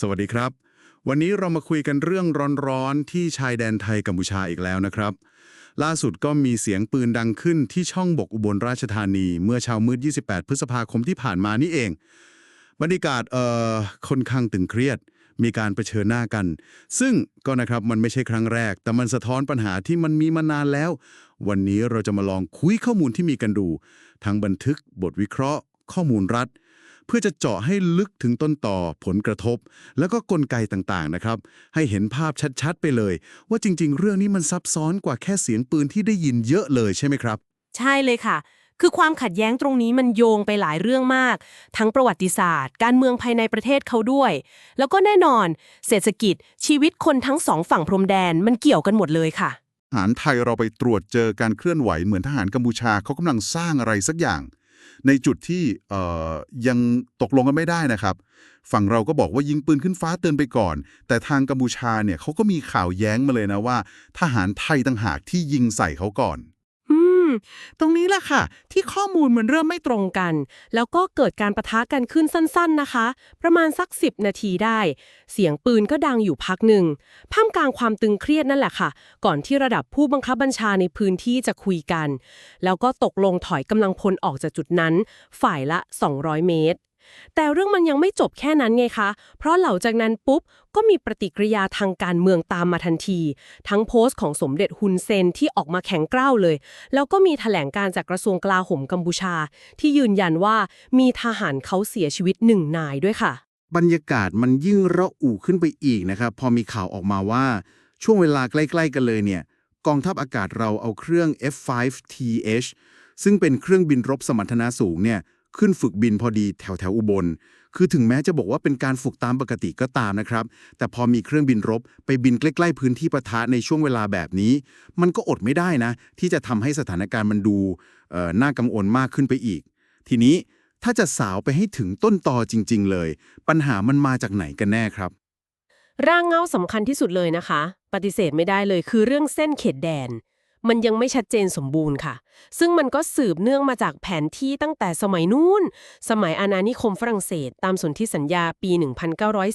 สวัสดีครับ วันนี้เรามาคุยกันเรื่องร้อนๆ ที่ชายแดนไทยกัมพูชาอีกแล้วนะครับ ล่าสุดก็มีเสียงปืนดังขึ้นที่ช่องบกอุบลราชธานี เมื่อเช้ามืด 28 พฤษภาคมที่ผ่านมานี่เอง บรรยากาศเอ่อค่อนข้างตึงเครียด มีการเผชิญหน้ากัน ซึ่งก็นะครับมันไม่ใช่ครั้งแรก แต่มันสะท้อนปัญหาที่มันมีมานานแล้ว วันนี้เราจะมาลองคุยข้อมูลที่มีกันดู ทั้งบันทึก บทวิเคราะห์ ข้อมูลรัฐ เพื่อจะเจาะให้ลึกถึงต้นต่อผลกระทบ แล้วก็กลไกต่างๆนะครับ ให้เห็นภาพชัดๆ ไปเลย ว่าจริง ๆ เรื่องนี้มันซับซ้อนกว่าแค่เสียงปืนที่ได้ยินเยอะเลยใช่ไหมครับ ใช่เลยค่ะ คือความขัดแย้งตรงนี้มันโยงไปหลายเรื่องมาก ทั้งประวัติศาสตร์ การเมืองภายในประเทศเขาด้วย แล้วก็แน่นอน เศรษฐกิจ ชีวิตคนทั้งสองฝั่งพรมแดนมันเกี่ยวกันหมดเลยค่ะทหารไทยเราไปตรวจเจอการเคลื่อนไหวเหมือนทหารกัมพูชาเขากำลังสร้างอะไรสักอย่าง ในจุดที่ยังตกลงกันไม่ได้นะครับ ฝั่งเราก็บอกว่ายิงปืนขึ้นฟ้าเตือนไปก่อน แต่ทางกัมพูชาเนี่ยเขาก็มีข่าวแย้งมาเลยนะว่า ทหารไทยต่างหากที่ยิงใส่เขาก่อน ตรงนี้แหละค่ะ ที่ข้อมูลมันเริ่มไม่ตรงกัน แล้วก็เกิดการประทะกันขึ้นสั้นๆนะคะ ประมาณสัก 10 นาทีได้ เสียงปืนก็ดังอยู่พักหนึ่งท่ามกลางความตึงเครียดนั่นแหละค่ะ ก่อนที่ระดับผู้บังคับบัญชาในพื้นที่จะคุยกัน แล้วก็ตกลงถอยกำลังพลออกจากจุดนั้น ฝ่ายละ 200 เมตร แต่เรื่องมันยังไม่จบแค่นั้นไงคะ เพราะหลังจากนั้นปุ๊บ ก็มีปฏิกิริยาทางการเมืองตามมาทันที ทั้งโพสต์ของสมเด็จฮุนเซนที่ออกมาแข็งกร้าวเลย แล้วก็มีแถลงการจากกระทรวงกลาโหมกัมพูชา ที่ยืนยันว่ามีทหารเขาเสียชีวิตหนึ่งนายด้วยค่ะ บรรยากาศมันยิ่งระอุขึ้นไปอีกนะครับ พอมีข่าวออกมาว่า ช่วงเวลาใกล้ ๆ กันเลยเนี่ย กองทัพอากาศเราเอาเครื่อง F5TH ซึ่งเป็นเครื่องบินรบสมรรถนะสูงเนี่ย ขึ้นฝึกบินพอดีแถวแถวอุบล คือถึงแม้จะบอกว่าเป็นการฝึกตามปกติก็ตามนะครับ แต่พอมีเครื่องบินรบไปบินใกล้ๆพื้นที่ปะทะในช่วงเวลาแบบนี้ มันก็อดไม่ได้นะ ที่จะทำให้สถานการณ์มันดูน่ากังวลมากขึ้นไปอีก ทีนี้ถ้าจะสาวไปให้ถึงต้นตอจริง ๆ เลย ปัญหามันมาจากไหนกันแน่ครับ ร่างเงาสำคัญที่สุดเลยนะคะ ปฏิเสธไม่ได้เลยคือเรื่องเส้นเขตแดน มันยังไม่ชัดเจนสมบูรณ์ค่ะ ซึ่งมันก็สืบเนื่องมาจากแผนที่ตั้งแต่สมัยนู้น สมัยอาณานิคมฝรั่งเศส ตามสนธิสัญญาปี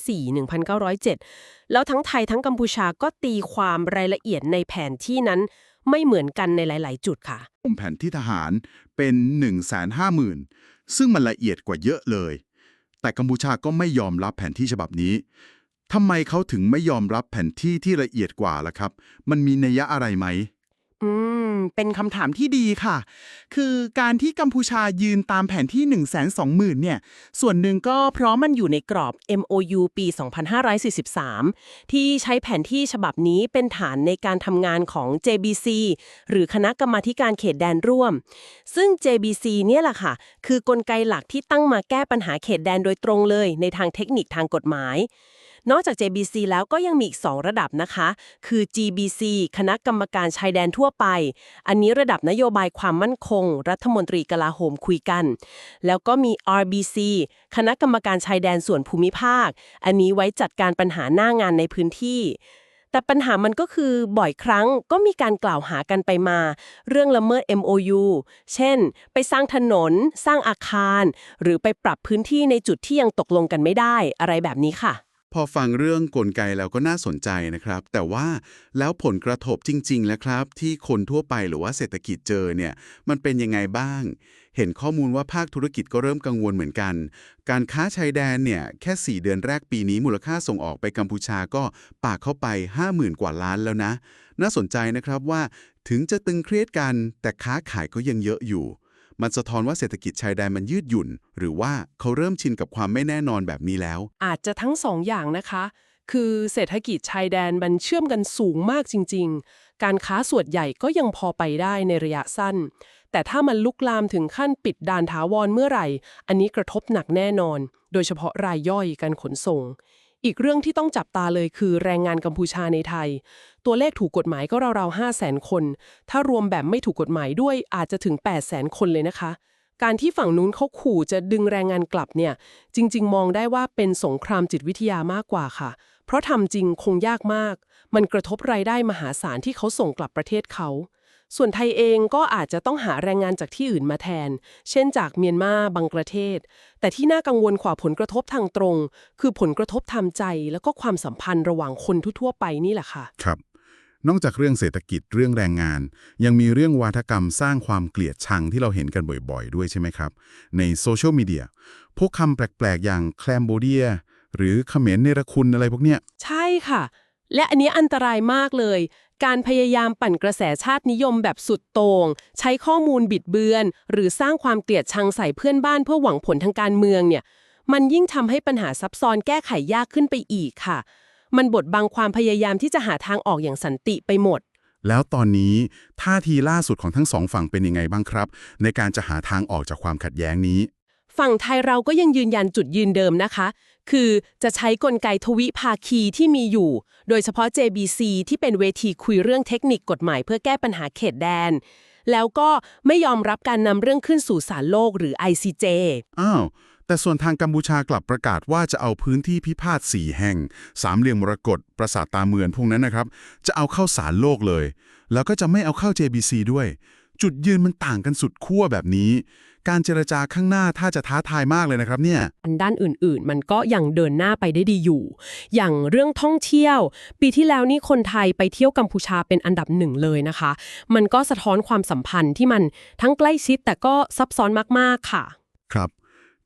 1904-1907 แล้วทั้งไทยทั้งกัมพูชาก็ตีความรายละเอียดในแผนที่นั้นไม่เหมือนกันในหลาย ๆ จุดค่ะแผนที่ทหารเป็น 1 5 0 0 0 0 ซึ่งมันละเอียดกว่าเยอะเลย แต่กัมพูชาก็ไม่ยอมรับแผนที่ฉบับนี้ทำไมเขาถึงไม่ยอมรับแผนที่ที่ละเอียดกว่าล่ะครับ มันมีนัยยะอะไรไหม อืม เป็นคำถามที่ดีค่ะ คือการที่กัมพูชายืนตามแผนที่ 1 2 0 0 0 0 เนี่ย ส่วนหนึ่งก็เพราะมันอยู่ในกรอบ MOU ปี 2543 ที่ใช้แผนที่ฉบับนี้เป็นฐานในการทำงานของ JBC หรือคณะกรรมาการเขตแดนร่วม ซึ่ง JBC เนี่ยแหละค่ะ คือกลไกหลักที่ตั้งมาแก้ปัญหาเขตแดนโดยตรงเลย ในทางเทคนิคทางกฎหมาย นอกจาก JBC แล้วก็ยังมีอีก 2 ระดับนะคะ คือ GBC คณะกรรมการชายแดนทั่วไป อันนี้ระดับนโยบายความมั่นคง รัฐมนตรีกลาโหมคุยกัน แล้วก็มี RBC คณะกรรมการชายแดนส่วนภูมิภาค อันนี้ไว้จัดการปัญหาหน้างานในพื้นที่แต่ปัญหามันก็คือบ่อยครั้งก็มีการกล่าวหากันไปมา เรื่องละเมิด MOU เช่น ไปสร้างถนน สร้างอาคาร หรือไปปรับพื้นที่ในจุดที่ยังตกลงกันไม่ได้อะไรแบบนี้ค่ะ พอฟังเรื่องกลไกแล้วก็น่าสนใจนะครับ แต่ว่าแล้วผลกระทบจริงๆแล้วครับ ที่คนทั่วไปหรือว่าเศรษฐกิจเจอเนี่ยมันเป็นยังไงบ้าง เห็นข้อมูลว่าภาคธุรกิจก็เริ่มกังวลเหมือนกัน การค้าชายแดนเนี่ยแค่ 4 เดือนแรกปีนี้มูลค่าส่งออกไปกัมพูชาก็ปากเข้าไป 50,000 กว่าล้านแล้วนะ น่าสนใจนะครับว่าถึงจะตึงเครียดกันแต่ค้าขายก็ยังเยอะอยู่ มันสะท้อนว่าเศรษฐกิจชายแดนมันยืดหยุ่น หรือว่าเขาเริ่มชินกับความไม่แน่นอนแบบนี้แล้ว อาจจะทั้งสองอย่างนะคะ คือเศรษฐกิจชายแดนมันเชื่อมกันสูงมากจริง ๆ การค้าส่วนใหญ่ก็ยังพอไปได้ในระยะสั้น แต่ถ้ามันลุกลามถึงขั้นปิดด่านถาวรเมื่อไหร่ อันนี้กระทบหนักแน่นอน โดยเฉพาะรายย่อยการขนส่ง อีกเรื่องที่ต้องจับตาเลยคือแรงงานกัมพูชาในไทย ตัวเลขถูกกฎหมายก็ราวๆ5 0 0 0 0 0คน ถ้ารวมแบบไม่ถูกกฎหมายด้วยอาจจะถึง8 0 0 0 0 0คนเลยนะคะ การที่ฝั่งนู้นเขาขู่จะดึงแรงงานกลับเนี่ย จริง ๆ มองได้ว่าเป็นสงครามจิตวิทยามากกว่าค่ะ เพราะทำจริงคงยากมาก มันกระทบรายได้มหาศาลที่เขาส่งกลับประเทศเขา ส่วนไทยเองก็อาจจะต้องหาแรงงานจากที่อื่นมาแทน เช่นจากเมียนมาบังกลาเทศ แต่ที่น่ากังวลกว่าผลกระทบทางตรง คือผลกระทบทางใจ แล้วก็ความสัมพันธ์ระหว่างคนทั่วๆไปนี่แหละค่ะ ครับ นอกจากเรื่องเศรษฐกิจเรื่องแรงงาน ยังมีเรื่องวาทกรรมสร้างความเกลียดชังที่เราเห็นกันบ่อยๆ ด้วยใช่ไหมครับ ในโซเชียลมีเดียพวกคำแปลกๆ อย่างแคลมโบเดียหรือเขมรเนรคุณอะไรพวกเนี้ย ใช่ค่ะ และอันนี้อันตรายมากเลย การพยายามปั่นกระแสชาตินิยมแบบสุดโต่งใช้ข้อมูลบิดเบือน หรือสร้างความเกลียดชังใส่เพื่อนบ้านเพื่อหวังผลทางการเมืองเนี่ย มันยิ่งทำให้ปัญหาซับซ้อนแก้ไขยากขึ้นไปอีกค่ะ มันบดบังความพยายามที่จะหาทางออกอย่างสันติไปหมด แล้วตอนนี้ท่าทีล่าสุดของทั้งสองฝั่งเป็นยังไงบ้างครับ ในการจะหาทางออกจากความขัดแย้งนี้ ฝั่งไทยเราก็ยังยืนยันจุดยืนเดิมนะคะ คือจะใช้กลไกทวิภาคีที่มีอยู่ โดยเฉพาะ JBC ที่เป็นเวทีคุยเรื่องเทคนิคกฎหมายเพื่อแก้ปัญหาเขตแดน แล้วก็ไม่ยอมรับการนำเรื่องขึ้นสู่ศาลโลกหรือ ICJ อ้าว แต่ส่วนทางกัมพูชากลับประกาศว่าจะเอาพื้นที่พิพาทสี่แห่ง สามเหลี่ยมมรกตปราสาทตาเมือนพวกนั้นนะครับ จะเอาเข้าศาลโลกเลย แล้วก็จะไม่เอาเข้า JBC ด้วย จุดยืนมันต่างกันสุดขั้วแบบนี้ การเจรจาข้างหน้าถ้าจะท้าทายมากเลยนะครับเนี่ยอันด้านอื่นๆ มันก็ยังเดินหน้าไปได้ดีอยู่ อย่างเรื่องท่องเที่ยว ปีที่แล้วนี่คนไทยไปเที่ยวกัมพูชาเป็นอันดับหนึ่งเลยนะคะ มันก็สะท้อนความสัมพันธ์ที่มันทั้งใกล้ชิดแต่ก็ซับซ้อนมากๆค่ะ ครับ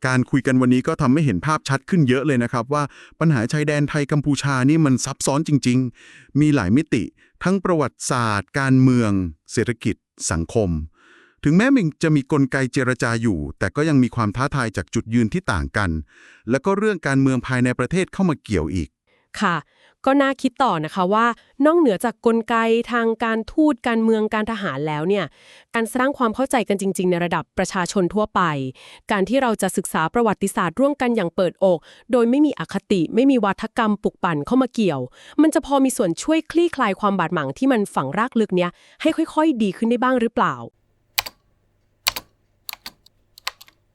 การคุยกันวันนี้ก็ทำให้เห็นภาพชัดขึ้นเยอะเลยนะครับว่าปัญหาชายแดนไทยกัมพูชานี่มันซับซ้อนจริง ๆ มีหลายมิติ ทั้งประวัติศาสตร์ การเมือง เศรษฐกิจ สังคม ถึงแม้มันจะมีกลไกเจรจาอยู่ แต่ก็ยังมีความท้าทายจากจุดยืนที่ต่างกัน แล้วก็เรื่องการเมืองภายในประเทศเข้ามาเกี่ยวอีก ค่ะ ก็น่าคิดต่อนะคะว่า นอกเหนือจากกลไกทางการทูตการเมืองการทหารแล้วเนี่ย การสร้างความเข้าใจกันจริง ๆ ในระดับประชาชนทั่วไป การที่เราจะศึกษาประวัติศาสตร์ร่วมกันอย่างเปิดอก โดยไม่มีอคติ ไม่มีวัฒกรรมปลุกปั่นเข้ามาเกี่ยว มันจะพอมีส่วนช่วยคลี่คลายความบาดหมางที่มันฝังรากลึกเนี้ยให้ค่อย ๆ ดีขึ้นได้บ้างหรือเปล่า